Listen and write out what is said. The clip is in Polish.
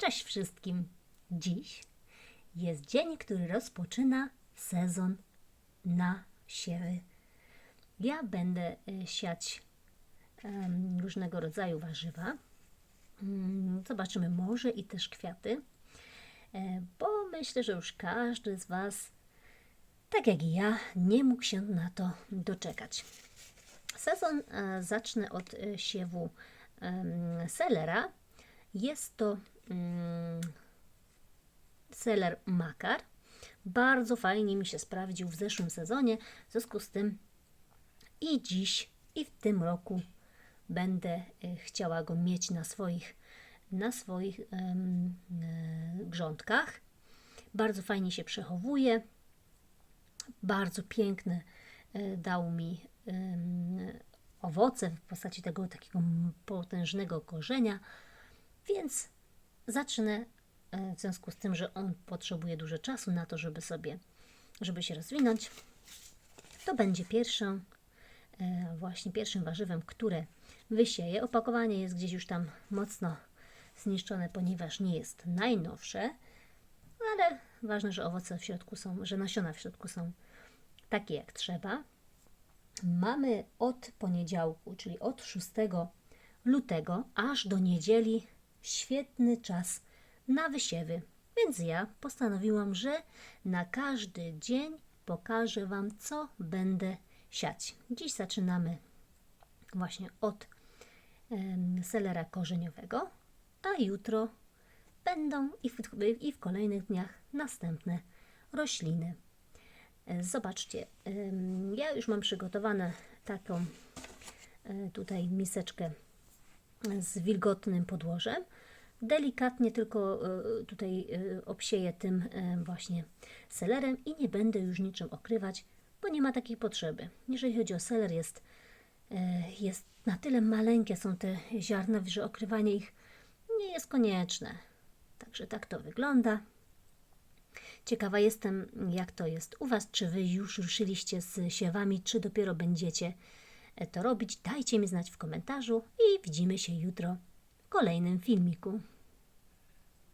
Cześć wszystkim! Dziś jest dzień, który rozpoczyna sezon na siewy. Ja będę e, siać em, różnego rodzaju warzywa. Mm, Zobaczymy morze i też kwiaty, e, bo myślę, że już każdy z Was, tak jak i ja, nie mógł się na to doczekać. Sezon e, zacznę od siewu em, selera. Jest to mm, seler makar. Bardzo fajnie mi się sprawdził w zeszłym sezonie. W związku z tym i dziś, i w tym roku będę e, chciała go mieć na swoich, na swoich e, grządkach. Bardzo fajnie się przechowuje. Bardzo piękne e, dał mi em, owoce w postaci tego takiego potężnego korzenia, więc zacznę e, w związku z tym, że on potrzebuje dużo czasu na to, żeby sobie, żeby się rozwinąć. To będzie pierwszą, e, właśnie pierwszym warzywem, które wysieję. Opakowanie jest gdzieś już tam mocno zniszczone, ponieważ nie jest najnowsze, ale ważne, że owoce w środku są, że nasiona w środku są takie jak trzeba. Mamy od poniedziałku, czyli od 6 lutego aż do niedzieli świetny czas na wysiewy. Więc ja postanowiłam, że na każdy dzień pokażę Wam, co będę siać. Dziś zaczynamy właśnie od selera korzeniowego, a jutro będą i w, i w kolejnych dniach następne rośliny. E, Zobaczcie, ja już mam przygotowane taką e, tutaj miseczkę z wilgotnym podłożem. Delikatnie tylko e, tutaj e, obsieję tym e, właśnie selerem i nie będę już niczym okrywać, bo nie ma takiej potrzeby. Jeżeli chodzi o seler, jest, jest na tyle maleńkie są te ziarna, że okrywanie ich nie jest konieczne. Także tak to wygląda. Ciekawa jestem, jak to jest u Was. Czy Wy już ruszyliście z siewami, czy dopiero będziecie to robić? Dajcie mi znać w komentarzu i widzimy się jutro w kolejnym filmiku.